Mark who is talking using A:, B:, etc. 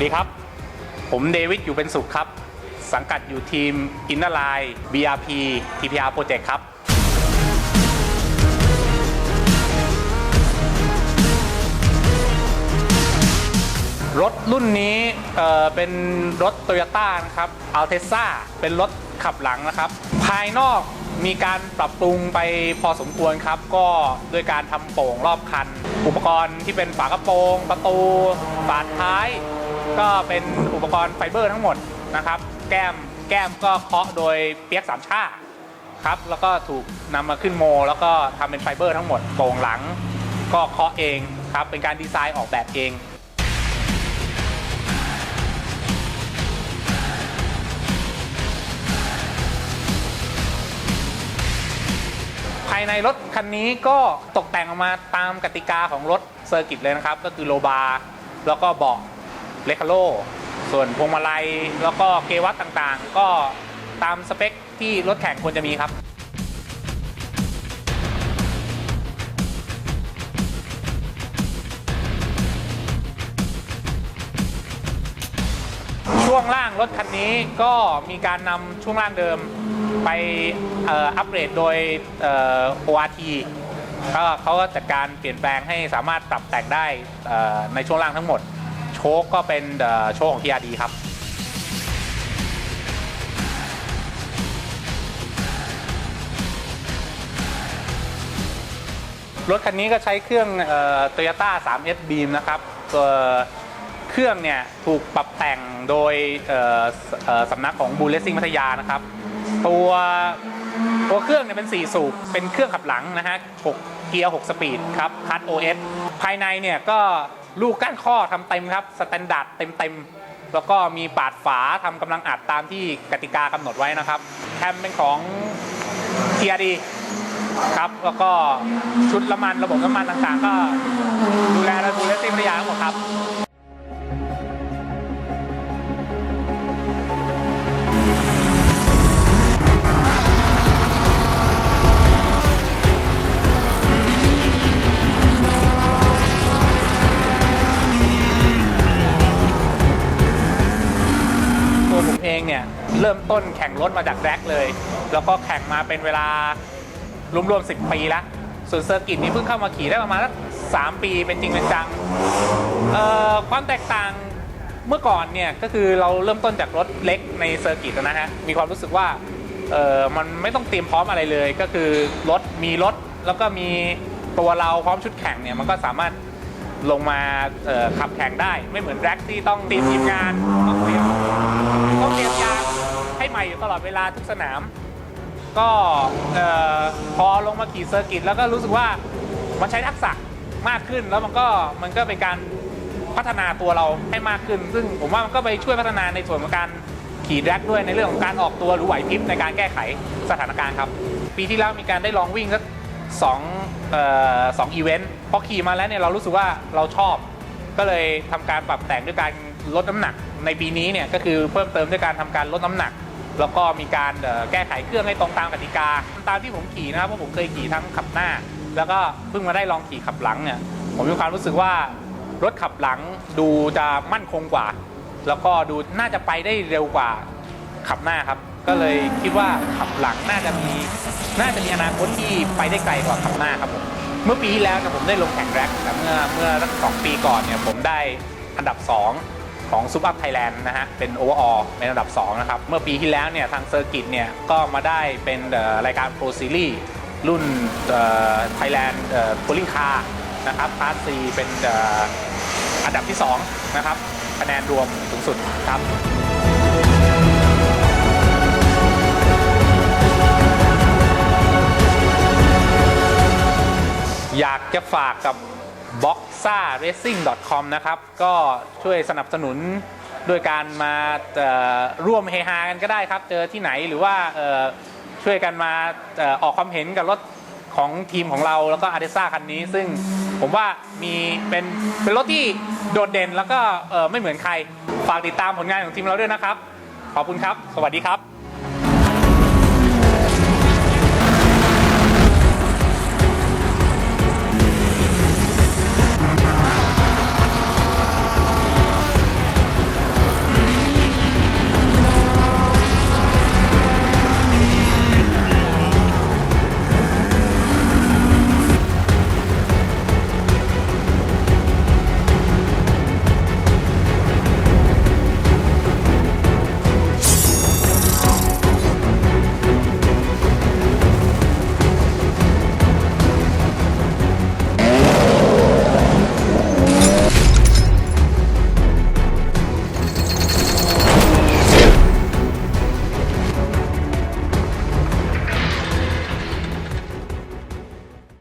A: วัสดีครับ ผมเดวิดอยู่เป็นสุขครับ สังกัดอยู่ทีมอินเนอร์ไลน์ BRP TPR Project ครับ รถรุ่นนี้เเป็นรถ t o y ยต้นะครับ a l t e s a เป็นรถขับหลังนะครับ ภายนอกมีการปรับปรุงไปพอสมควรครับ ก็โดยการทำโป่งรอบคัน อุปกรณ์ที่เป็นฝากระโปรง ประตู ฝาท้าย ก็เป็นอุปกรณ์ไฟเบอร์ทั้งหมดนะครับ แก้มแก้มก็เคาะโดยเปียกสามชาครับ แล้วก็ถูกนำมาขึ้นโม แล้วก็ทำเป็นไฟเบอร์ทั้งหมดโป่งหลัง ก็เคาะเองครับ เป็นการดีไซน์ออกแบบเองภายในรถคันนี้ก็ตกแต่งออกมาตามกติกาของรถเซอร์กิตเลยนะครับ ก็คือโลบาร์แล้วก็เบาะ เลคาโลส่วนพวงมาลัยแล้วก็เกวัตต่างๆ ก็ตามสเปคที่รถแข่งควรจะมีครับ ช่วงล่างรถคันนี้ก็มีการนำช่วงล่างเดิมไปอัปเกรดโดยเอ่อ ORT ก็เขาก็จัดการเปลี่ยนแปลงให้สามารถปรับแต่งได้ในช่วงล่างทั้งหมด ชคก็เป็นเอ่อโชคของ TRD ครับรถคันนี้ก็ใช้เครื่องโตโยต้า 3S Beam นะครับตัวเครื่องเนี่ยถูกปรับแต่งโดยสเอ่อสำนักของบูเลสซิ่งพัทยานะครับ ตัวตัวเครื่องเนี่ยเป็น 4 สูบ เป็นเครื่องขับหลังนะฮะ6เกียร์ 6 สปีดครับคัต OS ภายในเนี่ยก็ ลูกก้านข้อทำเต็มครับสแตนดาร์ดเต็มเต็มแล้วก็มีปาดฝาทำกำลังอัดตามที่กติกากำหนดไว้นะครับแคมเป็นของเทียดีครับแล้วก็ชุดละมันระบบน้ำมันต่างๆ ก็ดูแลและดูแลเต็มระยะหมดครับ เองเนี่ยเริ่มต้นแข่งรถมาจากแร็กเลย แล้วก็แข่งมาเป็นเวลารวมๆ10 ปีล้วส่วนเซอร์กิตนี้เพิ่งเข้ามาขี่ได้ประมาณสักสามปีเป็นจริงเป็นจังความแตกต่างเมื่อก่อนเนี่ยก็คือเราเริ่มต้นจากรถเล็กในเซอร์กิตนะฮะมีความรู้สึกว่าเออมันไม่ต้องเตรียมพร้อมอะไรเลย ก็คือรถมีรถแล้วก็มีตัวเราพร้อมชุดแข่งเนี่ยมันก็สามารถ ลงมาขับแข่งได้ ไม่เหมือนแร็กที่ต้องเตรียมทีมงานต้องเตรียมต้องเตรียมยางให้ใหม่อยู่ตลอดเวลาทุกสนาม ก็พอลงมาขี่เซอร์กิตแล้วก็รู้สึกว่ามันใช้ทักษะมากขึ้นแล้วมันก็มันก็เป็นการพัฒนาตัวเราให้มากขึ้น ซึ่งผมว่ามันก็ไปช่วยพัฒนาในส่วนของการขี่แร็กด้วยในเรื่องของการออกตัวหรือไหวพริบในการแก้ไขสถานการณ์ครับ ปีที่แล้วมีการได้ลองวิ่งสักสองเอ่อสองอีเวนต์ พอขี่มาแล้วเนี่ยเรารู้สึกว่าเราชอบ ก็เลยทำการปรับแต่งด้วยการลดน้ำหนัก ในปีนี้เนี่ยก็คือเพิ่มเติมด้วยการทำการลดน้ำหนัก แล้วก็มีการแก้ไขเครื่องให้ตรงตามกติกา ตามที่ผมขี่นะครับเพราะผมเคยขี่ทั้งขับหน้า แล้วก็เพิ่งมาได้ลองขี่ขับหลังเนี่ยผมมีความรู้สึกว่ารถขับหลังดูจะมั่นคงกว่า แล้วก็ดูน่าจะไปได้เร็วกว่าขับหน้าครับ ก็เลยคิดว่าขับหลังน่าจะมี น่าจะมีอนาคตที่ไปได้ไกลกว่าขับหน้าครับผม เมื่อปีที่แล้วเนี่ยผมได้ลงแข่งแร็กแต่เมื่อเมื่อสักสองปีก่อนเนี่ยผมได้อันดับ 2 ของซุปอัพไทยแลนด์นะฮะเป็นโอเวอร์ออเป็นอันดับ 2 นะครับ เมื่อปีที่แล้วเนี่ยทางเซอร์กิตเนี่ยก็มาได้เป็นรายการโปรซีรีส์รุ่นไทยแลนด์ทัวริงคาร์นะครับพาร์ทซีเป็นอันดับที่ 2 นะครับคะแนนรวมสูงสุดครับ จะฝากกับ b o x a racing com นะครับ ก็ช่วยสนับสนุนด้วยการมาร่วมเฮฮากันก็ได้ครับ เจอที่ไหนหรือว่าช่วยกันมาออกความเห็นกับรถของทีมของเราแล้วก็อาร์เดซ่าคันนี้ ซึ่งผมว่ามีเป็นเป็นรถที่โดดเด่นแล้วก็ไม่เหมือนใคร ฝากติดตามผลงานของทีมเราด้วยนะครับ ขอบคุณครับ สวัสดีครับ